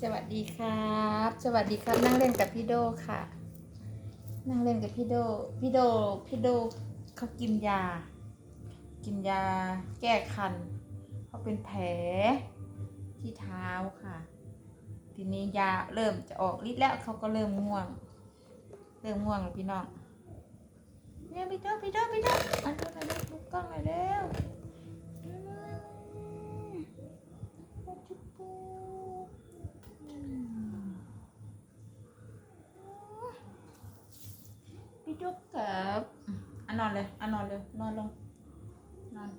สวัสดีครับ สวัสดีครับ นั่งเล่นกับพี่โดค่ะ นั่งเล่นกับพี่โด พี่โด พี่โดเขากินยา กินยาแก้คันเขาเป็นแผลที่เท้าค่ะ ทีนี้ยาเริ่มจะออกฤทธิ์แล้วเขาก็เริ่มง่วง เริ่มง่วงแล้วพี่น้องเนี่ยพี่โดพี่โดพี่โดอันนี้มาดูดูกล้องหน่อยเร็วอืมจุ๊บปุ๊บอืม พี่จุ๊บกับอันนอนเลยอันนอนเลยนอนลงนอน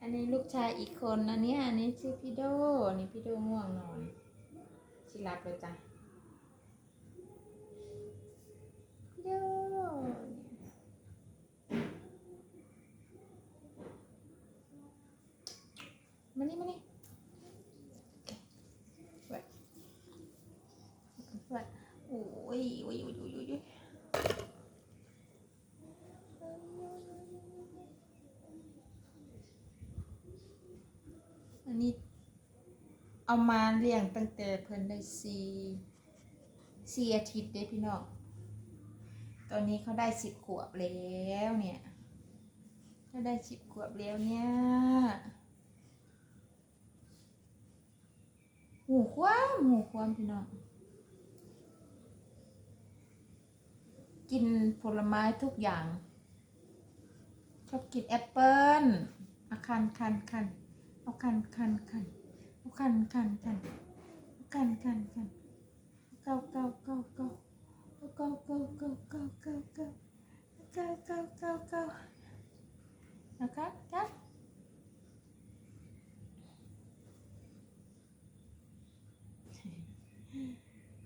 อันนี้ลูกชายอีกคนนะเนี่ยอันนี้ชื่อพี่โดนี่พี่โดง่วงนอนชิรับเลยจ้ะพี่โดมานี่มานี่ไว้ไว้โอ้ยโอ้ยโอ้ยโอ้ยโอ้ยโอ้ยอันนี้ เอามาเลี้ยงตั้งแต่เพิ่นได้สี่สี่อาทิตย์เด้พี่น้อง ตอนนี้เขาได้สิบขวบแล้วเนี่ยเขาได้สิบขวบแล้วเนี่ยหูความหูความพี่น้อง กินผลไม้ทุกอย่าง ชอบกินแอปเปิ้ลอะคันคันคันเอาคันคันคันเอาคันคันคันเอาคันคันคันเก้าเก้าเก้าเก้าเอาเก้าเก้าเก้าเก้าเก้าเก้าเก้าเก้าเก้าเก้านะครับครับ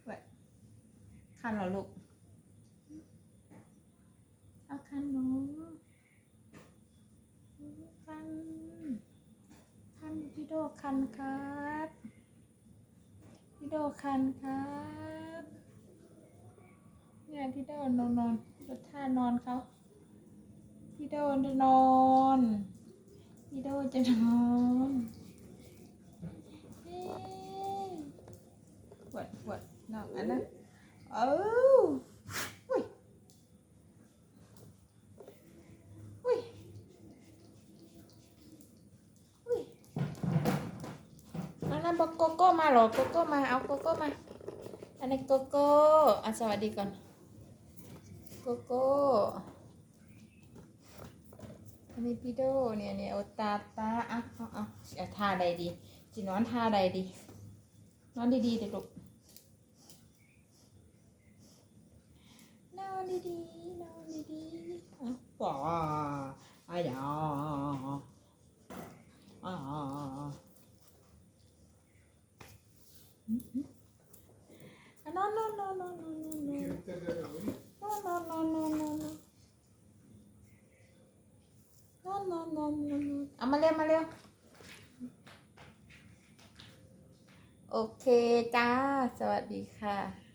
ไว้คันเหรอลูกเอาคันหนูคัน คันพี่ โดคันครับพี่โดคันครับเนี่ยพี่โดนอนนอนดูท่านอนเขาพี่โดจะนอนพี่โดจะนอนเฮ้ยปวดปวดนอกอันนั้นเออยอุ้ย อุ้ยอั นั้นบอกโกโก้มาหรอโกโก้มาเอาโกโก้มา อันนี้โกโก้อะสวัสดีก่อนโกโก้อันนี้พี่โดเนี่ยเนี่ยโอตาตาอะเอาเอาเอาท่าใดดีจีนอนท่าใดดี นอนดีๆเด็กลูกนอนดีๆนอนดีๆอะว้าอ้ายอ เอามาเร็วมาเร็วโอเคจ้า สวัสดีค่ะ